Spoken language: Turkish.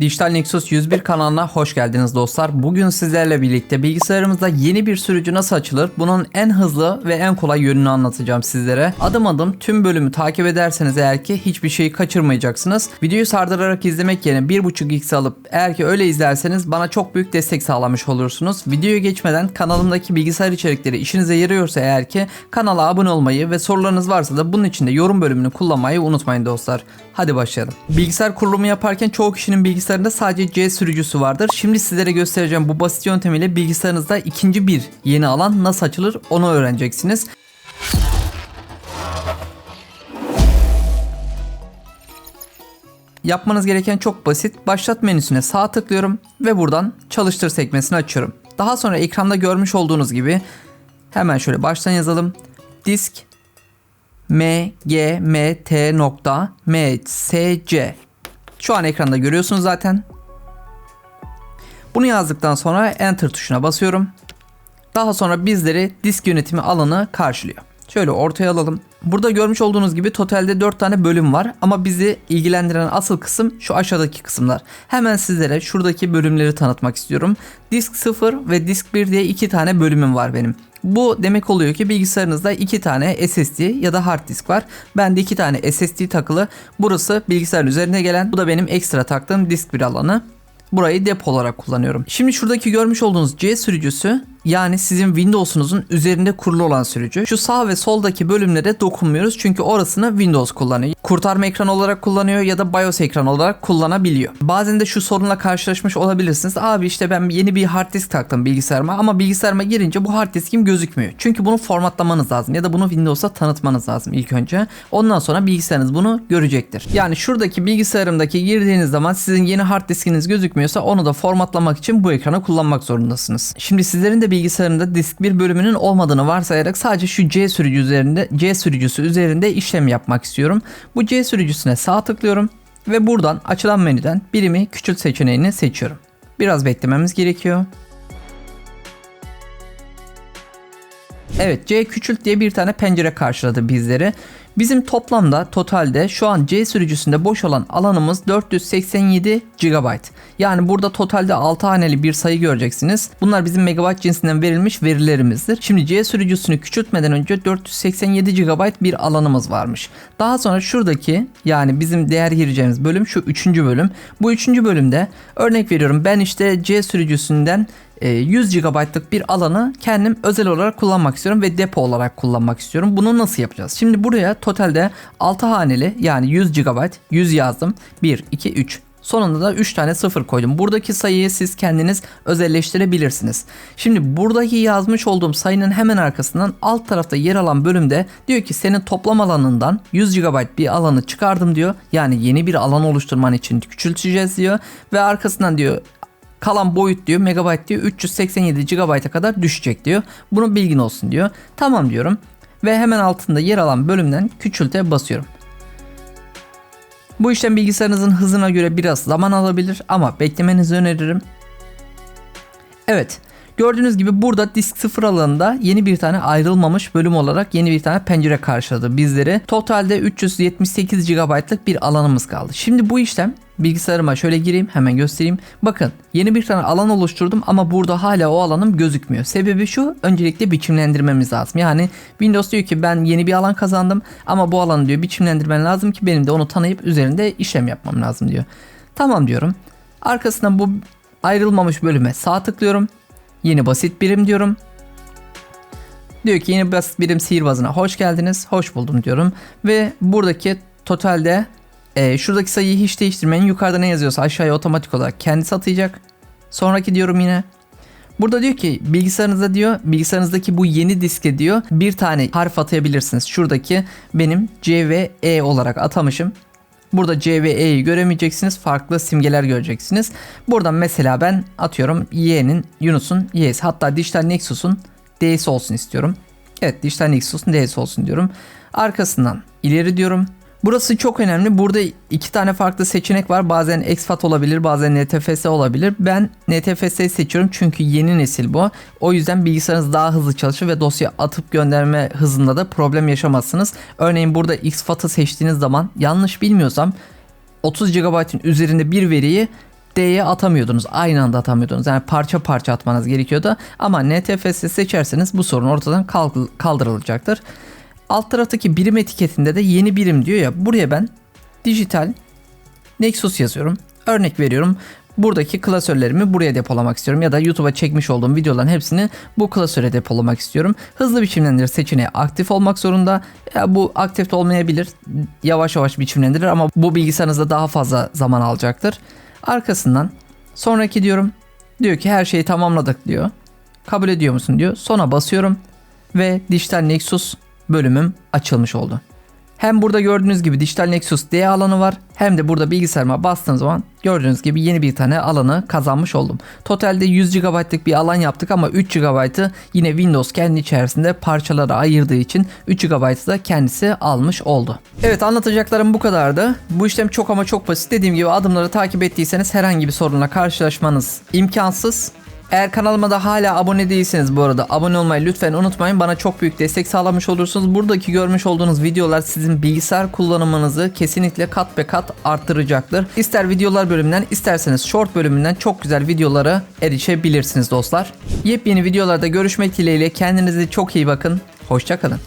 Dijital Nexus 101 kanalına hoş geldiniz dostlar. Bugün sizlerle birlikte bilgisayarımızda yeni bir sürücü nasıl açılır? Bunun en hızlı ve en kolay yönünü anlatacağım sizlere. Adım adım tüm bölümü takip ederseniz eğer ki hiçbir şeyi kaçırmayacaksınız. Videoyu sardırarak izlemek yerine 1.5x alıp eğer ki öyle izlerseniz bana çok büyük destek sağlamış olursunuz. Videoya geçmeden kanalımdaki bilgisayar içerikleri işinize yarıyorsa eğer ki kanala abone olmayı ve sorularınız varsa da bunun için de yorum bölümünü kullanmayı unutmayın dostlar. Hadi başlayalım. Bilgisayar kurulumu yaparken çoğu kişinin bilgisayarında sadece C sürücüsü vardır. Şimdi sizlere göstereceğim bu basit yöntemiyle bilgisayarınızda ikinci bir yeni alan nasıl açılır onu öğreneceksiniz. Yapmanız gereken çok basit. Başlat menüsüne sağ tıklıyorum ve buradan çalıştır sekmesini açıyorum. Daha sonra ekranda görmüş olduğunuz gibi hemen şöyle baştan yazalım. Disk mgmt.msc Şu an ekranda görüyorsunuz zaten. Bunu yazdıktan sonra enter tuşuna basıyorum. Daha sonra bizleri disk yönetimi alanı karşılıyor. Şöyle ortaya alalım. Burada görmüş olduğunuz gibi totalde 4 tane bölüm var ama bizi ilgilendiren asıl kısım şu aşağıdaki kısımlar. Hemen sizlere şuradaki bölümleri tanıtmak istiyorum. Disk 0 ve Disk 1 diye 2 tane bölümüm var benim. Bu demek oluyor ki bilgisayarınızda 2 tane SSD ya da hard disk var. Bende 2 tane SSD takılı. Burası bilgisayarın üzerine gelen. Bu da benim ekstra taktığım disk 1 alanı. Burayı depo olarak kullanıyorum. Şimdi şuradaki görmüş olduğunuz C sürücüsü yani sizin Windows'unuzun üzerinde kurulu olan sürücü. Şu sağ ve soldaki bölümlere dokunmuyoruz çünkü orasını Windows kullanıyor. Kurtarma ekranı olarak kullanıyor ya da BIOS ekranı olarak kullanabiliyor. Bazen de şu sorunla karşılaşmış olabilirsiniz. Abi işte ben yeni bir hard disk taktım bilgisayarıma ama bilgisayarıma girince bu hard diskim gözükmüyor. Çünkü bunu formatlamanız lazım ya da bunu Windows'a tanıtmanız lazım ilk önce. Ondan sonra bilgisayarınız bunu görecektir. Yani şuradaki bilgisayarımdaki girdiğiniz zaman sizin yeni hard diskiniz gözükmüyorsa onu da formatlamak için bu ekranı kullanmak zorundasınız. Şimdi sizlerin de bilgisayarında disk bir bölümünün olmadığını varsayarak sadece şu C sürücü üzerinde C sürücüsü üzerinde işlem yapmak istiyorum. Bu C sürücüsüne sağ tıklıyorum ve buradan açılan menüden birimi küçült seçeneğini seçiyorum. Biraz beklememiz gerekiyor. Evet C küçült diye bir tane pencere karşıladı bizleri. Bizim toplamda totalde şu an C sürücüsünde boş olan alanımız 487 GB. Yani burada totalde 6 haneli bir sayı göreceksiniz. Bunlar bizim megabayt cinsinden verilmiş verilerimizdir. Şimdi C sürücüsünü küçültmeden önce 487 GB bir alanımız varmış. Daha sonra şuradaki yani bizim değer gireceğimiz bölüm şu 3. bölüm. Bu 3. bölümde örnek veriyorum ben işte C sürücüsünden 100 e, GB'lık bir alanı kendim özel olarak kullanmak istiyorum ve depo olarak kullanmak istiyorum. Bunu nasıl yapacağız? Şimdi buraya totalde 6 haneli yani 100 GB 100 yazdım. 1, 2, 3. Sonunda da 3 tane 0 koydum. Buradaki sayıyı siz kendiniz özelleştirebilirsiniz. Şimdi buradaki yazmış olduğum sayının hemen arkasından alt tarafta yer alan bölümde diyor ki senin toplam alanından 100 GB bir alanı çıkardım diyor. Yani yeni bir alan oluşturman için küçülteceğiz diyor. Ve arkasından diyor kalan boyut diyor megabayt diyor 387 GB'a kadar düşecek diyor. Bunu bilgin olsun diyor. Tamam diyorum ve hemen altında yer alan bölümden küçülte basıyorum. Bu işlem bilgisayarınızın hızına göre biraz zaman alabilir ama beklemenizi öneririm. Evet Gördüğünüz gibi burada disk 0 alanında yeni bir tane ayrılmamış bölüm olarak yeni bir tane pencere karşıladı bizleri. Totalde 378 GB'lık bir alanımız kaldı. Şimdi bu işlem bilgisayarıma şöyle gireyim hemen göstereyim. Bakın yeni bir tane alan oluşturdum ama burada hala o alanım gözükmüyor. Sebebi şu öncelikle biçimlendirmemiz lazım. Yani Windows diyor ki ben yeni bir alan kazandım ama bu alanı diyor biçimlendirmen lazım ki benim de onu tanıyıp üzerinde işlem yapmam lazım diyor. Tamam diyorum. Arkasından bu ayrılmamış bölüme sağ tıklıyorum. Yeni basit birim diyorum. Diyor ki yeni basit birim sihirbazına hoş geldiniz. Hoş buldum diyorum. Ve buradaki totalde e, şuradaki sayıyı hiç değiştirmeyin. Yukarıda ne yazıyorsa aşağıya otomatik olarak kendisi atayacak. Sonraki diyorum yine. Burada diyor ki bilgisayarınızda diyor bilgisayarınızdaki bu yeni diske diyor bir tane harf atayabilirsiniz. Şuradaki benim C ve E olarak atamışım. Burada C ve E'yi göremeyeceksiniz. Farklı simgeler göreceksiniz. Buradan mesela ben atıyorum Y'nin Yunus'un Y'si hatta Dijital Nexus'un D'si olsun istiyorum. Evet Dijital Nexus'un D'si olsun diyorum. Arkasından ileri diyorum. Burası çok önemli. Burada iki tane farklı seçenek var. Bazen exFAT olabilir, bazen NTFS olabilir. Ben NTFS'yi seçiyorum çünkü yeni nesil bu. O yüzden bilgisayarınız daha hızlı çalışır ve dosya atıp gönderme hızında da problem yaşamazsınız. Örneğin burada exFAT'ı seçtiğiniz zaman yanlış bilmiyorsam 30 GB'ın üzerinde bir veriyi D'ye atamıyordunuz. Aynı anda atamıyordunuz. Yani parça parça atmanız gerekiyordu. Ama NTFS seçerseniz bu sorun ortadan kaldırılacaktır. Alt taraftaki birim etiketinde de yeni birim diyor ya. Buraya ben dijital Nexus yazıyorum. Örnek veriyorum. Buradaki klasörlerimi buraya depolamak istiyorum ya da YouTube'a çekmiş olduğum videoların hepsini bu klasöre depolamak istiyorum. Hızlı biçimlendir seçeneği aktif olmak zorunda. Ya bu aktif olmayabilir. Yavaş yavaş biçimlendirir ama bu bilgisayarınızda daha fazla zaman alacaktır. Arkasından sonraki diyorum. Diyor ki her şeyi tamamladık diyor. Kabul ediyor musun diyor. Sona basıyorum ve Dijital Nexus bölümüm açılmış oldu. Hem burada gördüğünüz gibi Dijital Nexus D alanı var hem de burada bilgisayarıma bastığım zaman gördüğünüz gibi yeni bir tane alanı kazanmış oldum. Totalde 100 GB'lık bir alan yaptık ama 3 GB'ı yine Windows kendi içerisinde parçalara ayırdığı için 3 GB'ı da kendisi almış oldu. Evet anlatacaklarım bu kadardı. Bu işlem çok ama çok basit. Dediğim gibi adımları takip ettiyseniz herhangi bir sorunla karşılaşmanız imkansız. Eğer kanalıma da hala abone değilseniz bu arada abone olmayı lütfen unutmayın. Bana çok büyük destek sağlamış olursunuz. Buradaki görmüş olduğunuz videolar sizin bilgisayar kullanımınızı kesinlikle kat be kat arttıracaktır. İster videolar bölümünden isterseniz short bölümünden çok güzel videolara erişebilirsiniz dostlar. Yepyeni videolarda görüşmek dileğiyle kendinize çok iyi bakın. Hoşçakalın.